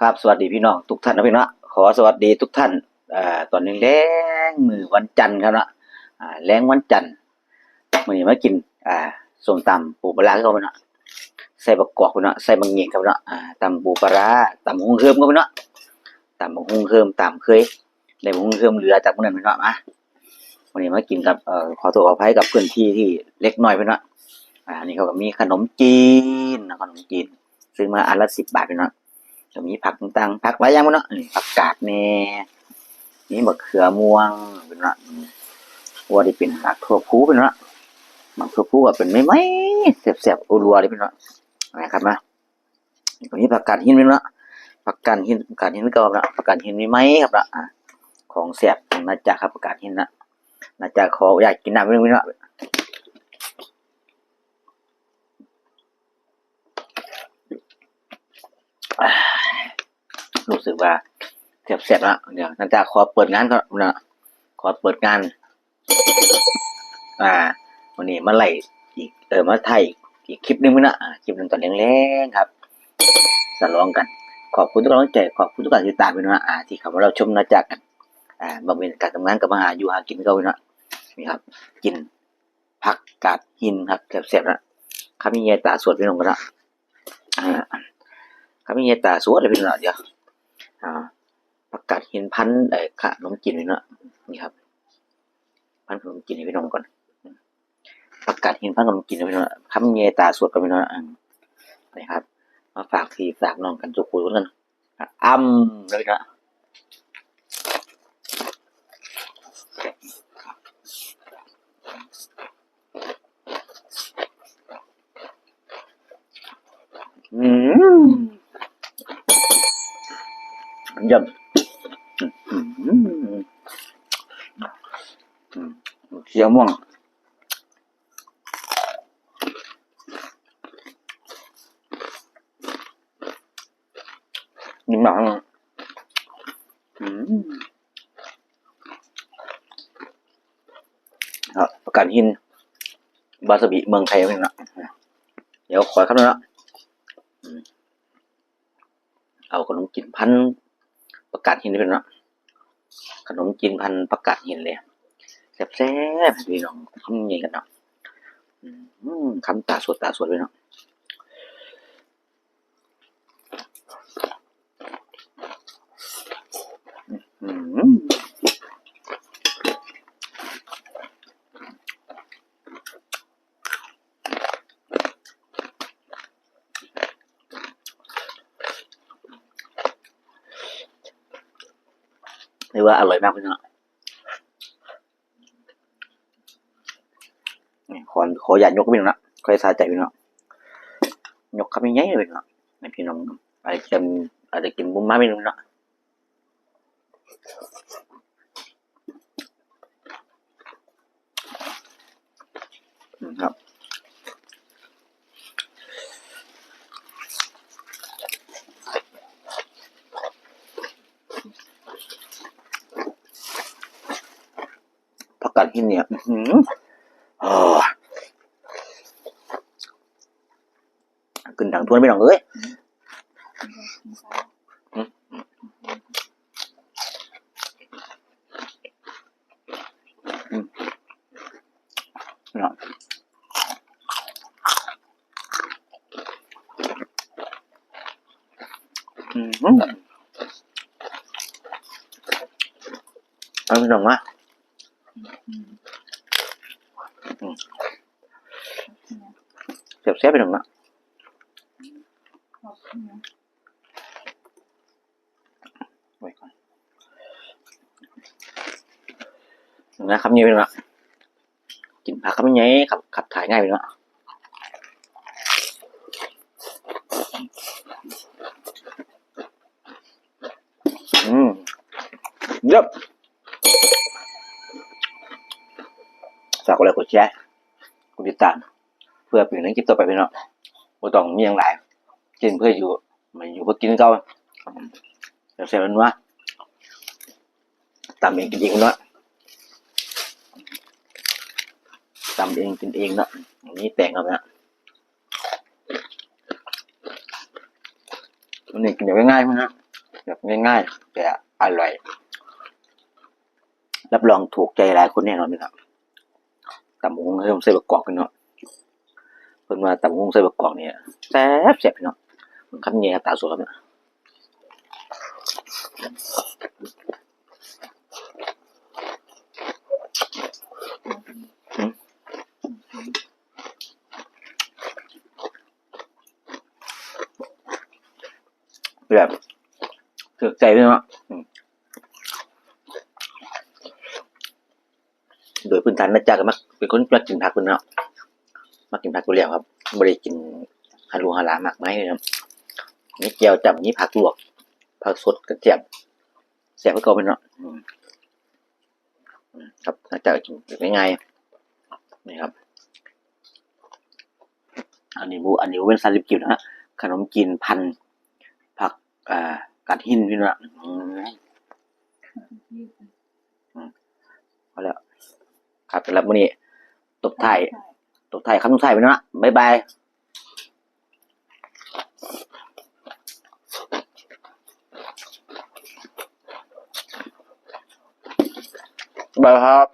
ครับสวัสดีพี่น้องทุกท่านนะพี่น้องขอสวัสดีทุกท่านอตอนนี้แรงมือวันจันทร์ครับนะแรงวันจันทร์มือนี้มากินส้มตำปูปลาร้าเข้าไปเนาะใส่บักกอกไปเนาะใส่บักเงียงครับเนาะอ่าตำปูปลาตำหุงเฮิมก็ไปเนาะตำหุงเฮิมตำเคยได้บักหุงเฮิมเหลือจากเมื้อนั้นไปเนาะมาวันนี้มากินกับอขอตัวขออภัยกับพื้นที่ที่เล็กน้อยไปเนาะอ่านี่เขาก็มีขนมจีนนะขนมจีน ซื้อมาอันละ10บาทไปเนาะ จะมีผักต่างๆผักหลายอย่างบ่เนาะนี่ผักกาดแน่นี่มะเขือม่วงเป็นเนาะว่าได้เป็นผักทั่วพูเป็นเนาะมักทั่วพูก็เป็นไม่ไหมแซ่บๆอุรัวเลยเป็นเนาะนะครับมานี่ก็มีผักกาดหินเป็นเนาะผักกาดหินผักกาดหินก็เนาะผักกาดหินมีไหมครับเนาะของแซ่บนาจาครับผักกาดหินนะนาจาขออยากกินน้ำเป็นเนาะ รู้สึกว่าแซ่บๆแล้วเดี๋ยวนาจาขอเปิดงานก็เนาะขอเปิดงาน อ่า วันนี้มาไล่อีกเออมาไทยอีกคลิปหนึงมั้ยนะอ่าคลิปหนึงตอนแรงๆครับสลองกัน ขอบคุณทุกกำลังใจขอบคุณทุกการติดตามด้วยนะอ่า ที่เข้ามาเราชมนะจักกัน อ่าบำเพ็ญการทำงานกับมาหาอยู่หากินเขาเนาะนี่ครับ กินผักกาดหินครับแซ่บๆนะข้ามีเยตาสวดพี่น้องกันละอ่าข้ามีเยตาสวดเลยพี่น้องเดี๋ยว อ่าผักกาดหินพันเอ่อขนมจีนนี่เนาะนี่ครับ พันขนมจีนให้พี่น้องก่อนประกาศเห็นพันขนมจีนให้พี่น้องคำเยตาสวดกันพี่น้องอะครับ มาฝากพี่ฝากน้องกันจุกคุยกันอ้ำเลยนะอืม เยี่ยมอืมอืมอืมเสียม่วง nhìn bạn ừ. Đó, ประกันหิน บาสบิเมืองไทยเป็นนะเดี๋ยวขอครับนะเอาขนมจีนพัน ประกาศหินเป็นเนาะขนมจีนพันประกาศหินเลยแซ่บๆพี่น้องทำยังไงกันเนาะอืมคำตาสวดตาสวดเลยเนาะ อืมเรียกว่าอร่อยมากพี่น้องนี่ขอขออย่ายกพี่น้องนะค่อยสาใจพี่น้องยกคำยังไงเลยพี่น้องให้พี่น้องอาจจะกินอาจจะกินบุ้มมาพี่น้องเนาะอืมครับผั กกาดหินเนี่ยอื้อหืออ่าขึ้นดังทวนไม่หรอกเอ้ยเนาะอืมเอาพี่น้องมาอืม เสียบเสียบไปหนึ่งนะไว้ก่อนนะครับนี่เป็นละกินผักครับยังไงขับขับถ่ายง่ายไปเนาะอืมเยี่ยม ฝากกดไลค์กดแชร์กดติดตาม เพื่อเป็นเรื่องคลิปต่อไปพี่น้องบ่ต้องมีอย่างไรกินเพื่ออยู่ไมาอยู่เพื่อกินเก่าเดี๋ยวเสียมันว่าตำเองกินเองเนาะตำเองกินเองเนาะอันนี้แต่งเอาไปนะวันนี้กินอย่างง่ายๆมั้งนะแบบง่ายๆแต่อร่อย รับรองถูกใจหลายคนแน่นอนนะครับ ตำหงเพิ่มใส่บะกอกพี่น้องเพิ่นว่าตำบักหงใส่บะกอกเนี่ยแซ่บแซ่บพี่น้องมันคำเงี้ยตาสวยครับเนี่ยอืมแบบถูกใจพี่น้องอืมโดย พื้นฐานมาจากมักเป็นคนมักกินผักคนเนาะมักกินผักอยู่แล้วครับไม่ได้กินฮารูฮาลามากไหมเลยครับนี่แก้วจับนี่ผักลวก ผักสดกระเทียมแซ่บก็เป็นเนาะอืมอืมครับหลังจากกินง่ายๆนี่ครับ อันนี้บูอันนี้เป็นซาลิปกิวนะฮะขนมจีนพันผักอ่ากัดหินพี่นะอืมพอแล้ว ครับสำหรับวันนี้ตบท้ายตบท้ายคำทุกท้ายไปเนาะบ๊ายบายบายครับ